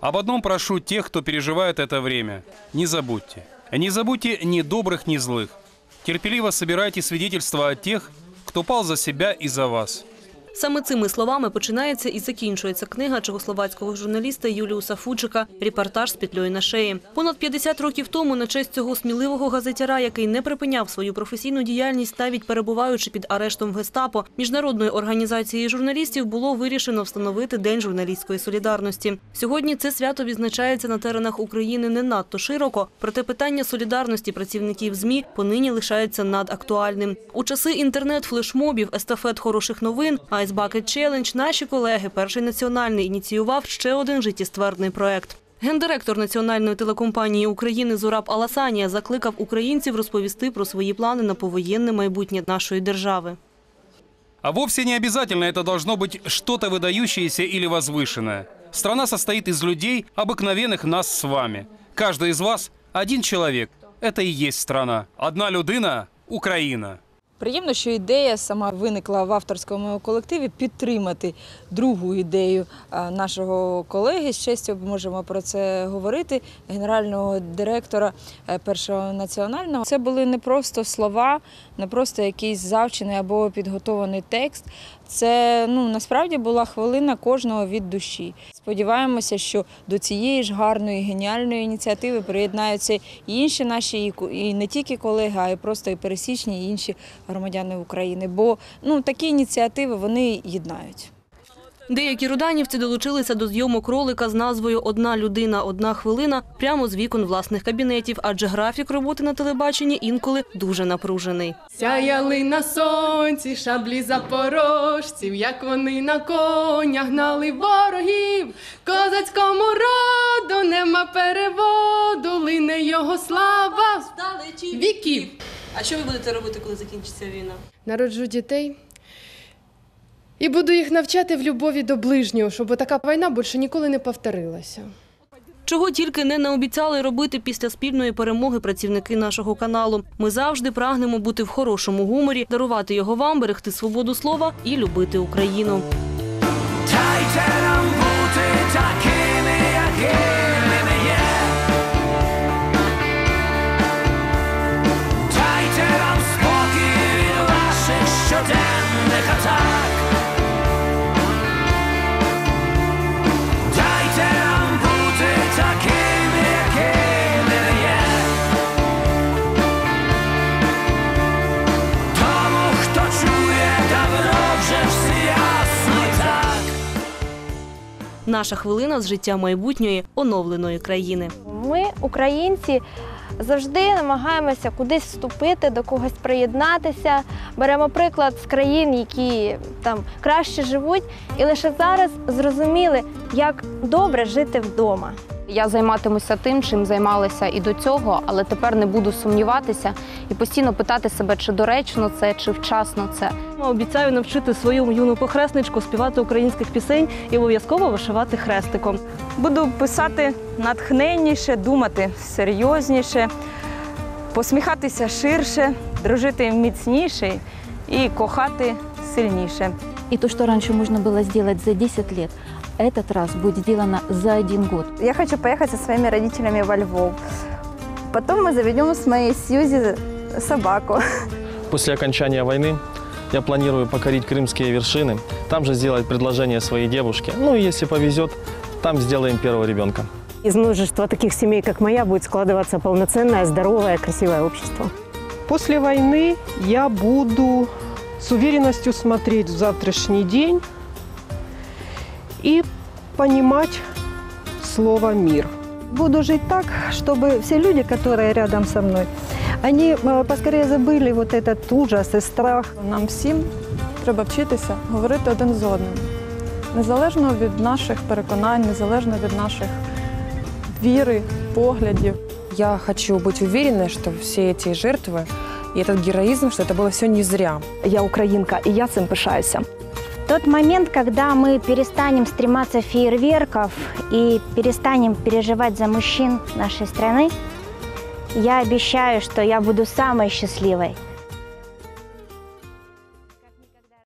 Об одном прошу тех, кто переживает это время. Не забудьте. Не забудьте ни добрых, ни злых. Терпеливо собирайте свидетельства о тех, кто пал за себя и за вас. Саме цими словами починається і закінчується книга чехословацького журналіста Юліуса Фуджика «Репортаж з петлею на шиї». Понад 50 років тому на честь цього сміливого газетяра, який не припиняв свою професійну діяльність, навіть перебуваючи під арештом в гестапо, міжнародної організації журналістів було вирішено встановити День журналістської солідарності. Сьогодні це свято відзначається на теренах України не надто широко, проте питання солідарності працівників ЗМІ понині лишається надактуальним. У часи інтернет-флешмобів, естафет хороших новин, Ice Bucket Challenge наші колеги Перший національний ініціював ще один життєстверний проект. Гендиректор національної телекомпанії України Зураб Аласанія закликав українців розповісти про свої плани на повоєнне майбутнє нашої держави. А вовсе не обязательно это должно быть что-то выдающееся или возвышенное. Страна состоит из людей, обыкновенных нас с вами. Каждый из вас – один человек. Это и есть страна. Одна людина – Украина. Приємно, що ідея сама виникла в авторському колективі підтримати другу ідею нашого колеги. З честю можемо про це говорити. Генерального директора е, першого національного. Це були не просто слова, не просто якийсь завчений або підготований текст. Це ну насправді була хвилина кожного від душі. Сподіваємося, що до цієї ж гарної геніальної ініціативи приєднаються і інші наші і не тільки колеги, а й просто і пересічні і інші громадяни України. Бо ну такі ініціативи вони єднають. Деякі руданівці долучилися до зйомок ролика з назвою Одна людина, одна хвилина прямо з вікон власних кабінетів, адже графік роботи на телебаченні інколи дуже напружений. Сяяли на сонці шаблі запорожців, як вони на конях гнали ворогів. Козацькому роду нема переводу, лине його слава віків. А що ви будете робити, коли закінчиться війна? Народжу дітей і буду їх навчати в любові до ближнього, щоб така війна більше ніколи не повторилася. Чого тільки не наобіцяли робити після спільної перемоги працівники нашого каналу. Ми завжди прагнемо бути в хорошому гуморі, дарувати його вам, берегти свободу слова і любити Україну. Дайте нам спокій від ваших Наша хвилина з життя майбутньої оновленої країни. Ми, українці, завжди намагаємося кудись вступити, до когось приєднатися. Беремо приклад з країн, які там краще живуть, і лише зараз зрозуміли, як добре жити вдома. Я займатимуся тим, чим займалася і до цього, але тепер не буду сумніватися і постійно питати себе, чи доречно це, чи вчасно це. Обіцяю навчити свою юну похресничку співати українських пісень і обов'язково вишивати хрестиком. Буду писати натхненніше, думати серйозніше, посміхатися ширше, дружити міцніше і кохати сильніше. И то, что раньше можно было сделать за 10 лет, этот раз будет сделано за один год. Я хочу поїхати зі своїми родителями во Львов. Потім ми заведемо з моєю Сьюзі собаку. После окончания войны я планирую покорить крымские вершины, там же сделать предложение своей девушке. Ну и если повезет, там сделаем первого ребенка. Из множества таких семей, как моя, будет складываться полноценное, здоровое, красивое общество. После войны я буду с уверенностью смотреть в завтрашний день и понимать слово «мир». Буду жить так, чтобы все люди, которые рядом со мной, они э, поскорее забыли вот этот ужас и страх. Нам всім треба вчитися говорити один з одним, незалежно від наших переконань, незалежно від наших віри, поглядів. Я хочу быть уверенной, что все эти жертвы И этот героизм, что это было все не зря. Я українка, і я цим пишаюся. Тот момент, когда мы перестанем стрематься фейерверков и перестанем переживать за мужчин нашей страны, я обещаю, что я буду самой счастливой,